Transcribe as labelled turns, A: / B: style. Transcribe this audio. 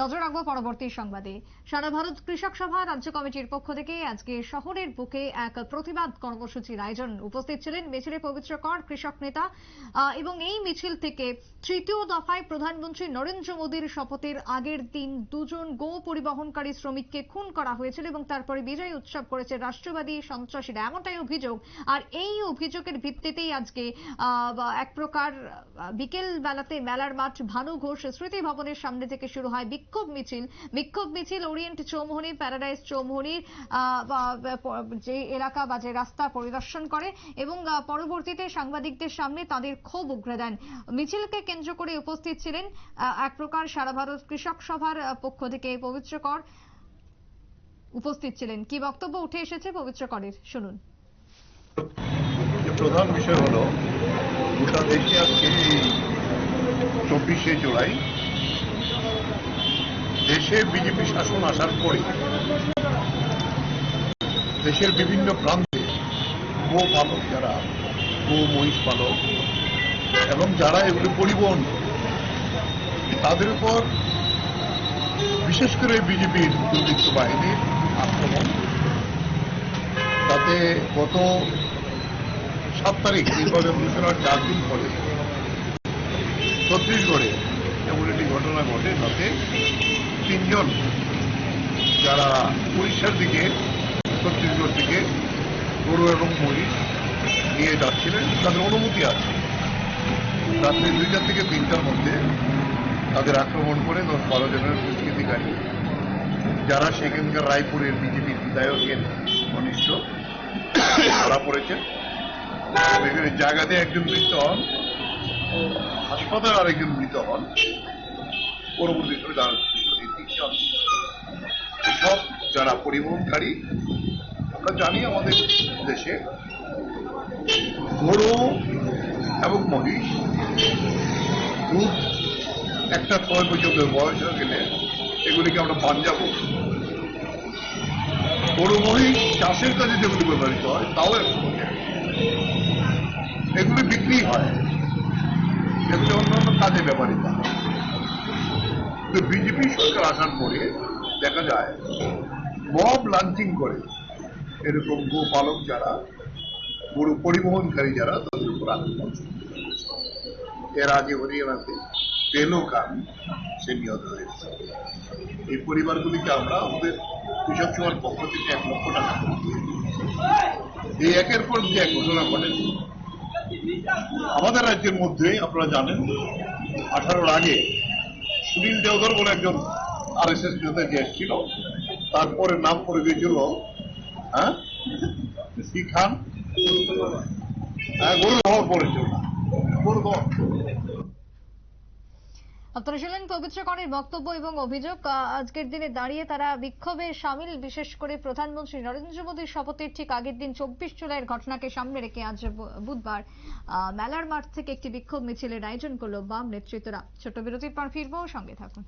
A: নজর রাখব পরবর্তী সংবাদে। সারা ভারত কৃষক সভা রাজ্য কমিটির পক্ষ থেকে আজকে শহরের বুকে এক প্রতিবাদ কর্মসূচির আয়োজন উপস্থিত ছিলেন মিছিলে পবিত্র কর কৃষক নেতা এবং এই মিছিল থেকে তৃতীয় দফায় প্রধানমন্ত্রী নরেন্দ্র মোদীর শপথের আগের দিন দুজন গো পরিবহনকারী শ্রমিককে খুন করা হয়েছিল এবং তারপরে বিজয় উৎসব করেছে রাষ্ট্রবাদী সন্ত্রাসীরা। এমনটাই অভিযোগ। আর এই অভিযোগের ভিত্তিতেই আজকে এক প্রকার বিকেল বেলাতে মেলার মাঠ ভানু ঘোষ স্মৃতি ভবনের সামনে থেকে শুরু হয় বিক্ষোভ মিছিল বিক্ষোভ মিছিল ওরিয়েন্ট চৌমুহনী, প্যারাডাইস চৌমুহনীর যে এলাকা বা যে রাস্তা পরিদর্শন করে এবং পরবর্তীতে সাংবাদিকদের সামনে তাদের ক্ষোভ উগরে দেন। মিছিলকে কেন্দ্র করে উপস্থিত ছিলেন এক প্রকার সারা ভারত কৃষক সভার পক্ষ থেকে পবিত্র কর উপস্থিত ছিলেন। কি বক্তব্য উঠে এসেছে পবিত্র করের? শুনুন।
B: প্রধান বিষয় হলো, গোটা দেশে আজকে চব্বিশে জুলাই দেশে বিজেপি শাসন আসার পরে দেশের বিভিন্ন প্রান্তে গো পালক যারা গো মহিষ পালক এবং যারা এগুলো পরিবহন তাদের উপর বিশেষ করে বিজেপির দুর্বৃত্ত বাহিনীর আক্রমণ তাতে গত সাত তারিখ নির্বাচন ঘোষণার চার দিন পরে ছত্তিশগড়ে এমন একটি ঘটনা ঘটে তাতে তিনজন যারা উড়িষ্যার দিকে ছত্তিশগড় থেকে গরু এবং মহিষ নিয়ে যাচ্ছিলেন, তাদের অনুমতি আছে। রাত্রি দুইটা থেকে তিনটার মধ্যে তাদের আক্রমণ করে দশ বারো জনের দুষ্কৃতিকারী, যারা সেখানকার রায়পুরের বিজেপির বিধায়কের ঘনিষ্ঠ, ধরা পড়েছেন। এখানে জায়গাতে একজন মৃত হন, হাসপাতাল আরেকজন মৃত হন। পরবর্তী সময় তারা সব যারা পরিবহনকারী, আমরা জানি আমাদের দেশে গরু এবং মহিষ দুধ, একটা ছয় পর্যন্ত বয়স হয়ে গেলে এগুলিকে আমরা পাঞ্জাব গরু, মহিষ চাষের কাজে যেগুলি ব্যবহৃত হয়, তাও এগুলি বিক্রি হয়। এগুলি অন্যান্য কাজে ব্যবহৃত হয়। তো বিজেপি সরকার আসার পরে দেখা যায় মব লাঞ্চিং করে। এরকম গোপালক যারা গরু পরিবহনকারী যারা, তাদের উপর আক্রমণ। এর আগে হরিয়ানাতে তেলোকান সে নিহত হয়েছে। এই পরিবারগুলিকে আমরা আমাদের কৃষক সভার পক্ষ থেকে এক লক্ষ টাকা এই একের পর যে এক ঘটনা ঘটেছে, আমাদের রাজ্যের মধ্যে আপনারা জানেন, আঠারোর আগে সুনীল দেওধর বলে একজন আর এস এস নেতা যে এসেছিল, তারপরে নাম করে দিয়েছিল হ্যাঁ? সি খান? হ্যাঁ গরু হওয়ার পড়েছিল। গরু হওয়ার
A: আপনারা শুনলেন পবিত্র করের বক্তব্য এবং অভিযোগ। আজকের দিনে দাঁড়িয়ে তারা বিক্ষোভে সামিল, বিশেষ করে প্রধানমন্ত্রী নরেন্দ্র মোদীর শপথের ঠিক আগের দিন চব্বিশ জুলাইয়ের ঘটনাকে সামনে রেখে আজ বুধবার মেলার মাঠ থেকে একটি বিক্ষোভ মিছিলের আয়োজন করল বাম নেতৃত্বরা। ছোট বিরতির পর ফিরবো, সঙ্গে থাকুন।